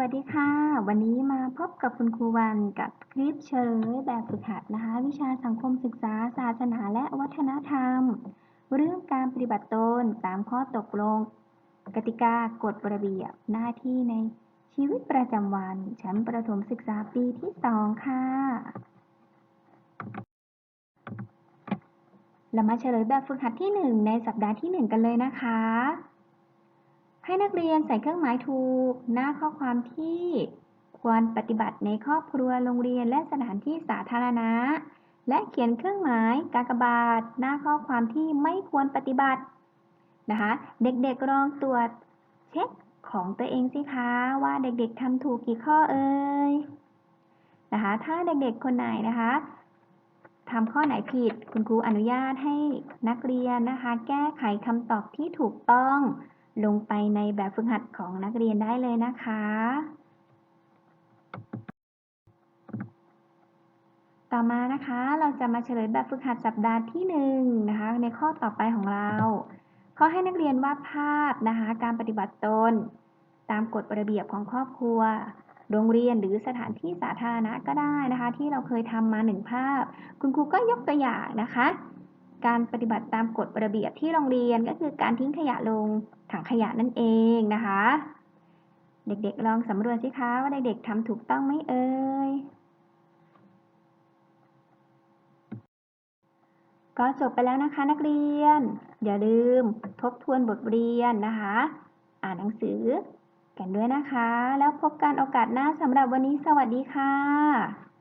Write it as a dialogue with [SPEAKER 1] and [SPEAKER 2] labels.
[SPEAKER 1] วัสดีค่ะ วันนี้มาพบกับคุณครูวันกับคลิปเฉลยแบบฝึกหัดนะคะ วิชาสังคมศึกษา ศาสนาและวัฒนธรรม เรื่องการปฏิบัติตนตามข้อตกลง กติกากฎระเบียบหน้าที่ในชีวิตประจำวัน ชั้นประถมศึกษาปีที่สองค่ะเรามาเฉลยแบบฝึกหัดที่หนึ่งในสัปดาห์ที่หนึ่งกันเลยนะคะ ให้นักเรียนใส่เครื่องหมายถูก หน้าข้อความที่ควรปฏิบัติในครอบครัวโรงเรียนและสถานที่สาธารณะ และเขียนเครื่องหมายกากบาท หน้าข้อความที่ไม่ควรปฏิบัตินะคะ เด็กๆลองตรวจเช็คของตัวเองสิคะว่าเด็กๆทำถูกกี่ข้อเอ่ยนะคะ ถ้าเด็กๆคนไหนนะคะทำข้อไหนผิดคุณครูอนุญาตให้นักเรียนนะคะ แก้ไขคำตอบที่ถูกต้อง ลงไปในแบบฝึกหัดของนักเรียนได้เลยนะคะ ต่อมานะคะเราจะมาเฉลยแบบฝึกหัดสัปดาห์ที่หนึ่งนะคะในข้อต่อไปของเราข้อให้นักเรียนวาดภาพนะคะการปฏิบัติตน ตามกฎระเบียบของครอบครัวโรงเรียนหรือสถานที่สาธารณะก็ได้นะคะ ที่เราเคยทำมาหนึ่งภาพ คุณครูก็ยกตัวอย่างนะคะ การปฏิบัติตามกฎระเบียบที่โรงเรียนก็คือการทิ้งขยะลงถังขยะนั่นเองนะคะ เด็กๆลองสำรวจสิคะว่าเด็กๆทำถูกต้องไหมเอ่ยก็จบไปแล้วนะคะนักเรียน อย่าลืมทบทวนบทเรียนนะคะ อ่านหนังสือกันด้วยนะคะ แล้วพบกันโอกาสหน้าสำหรับวันนี้สวัสดีค่ะ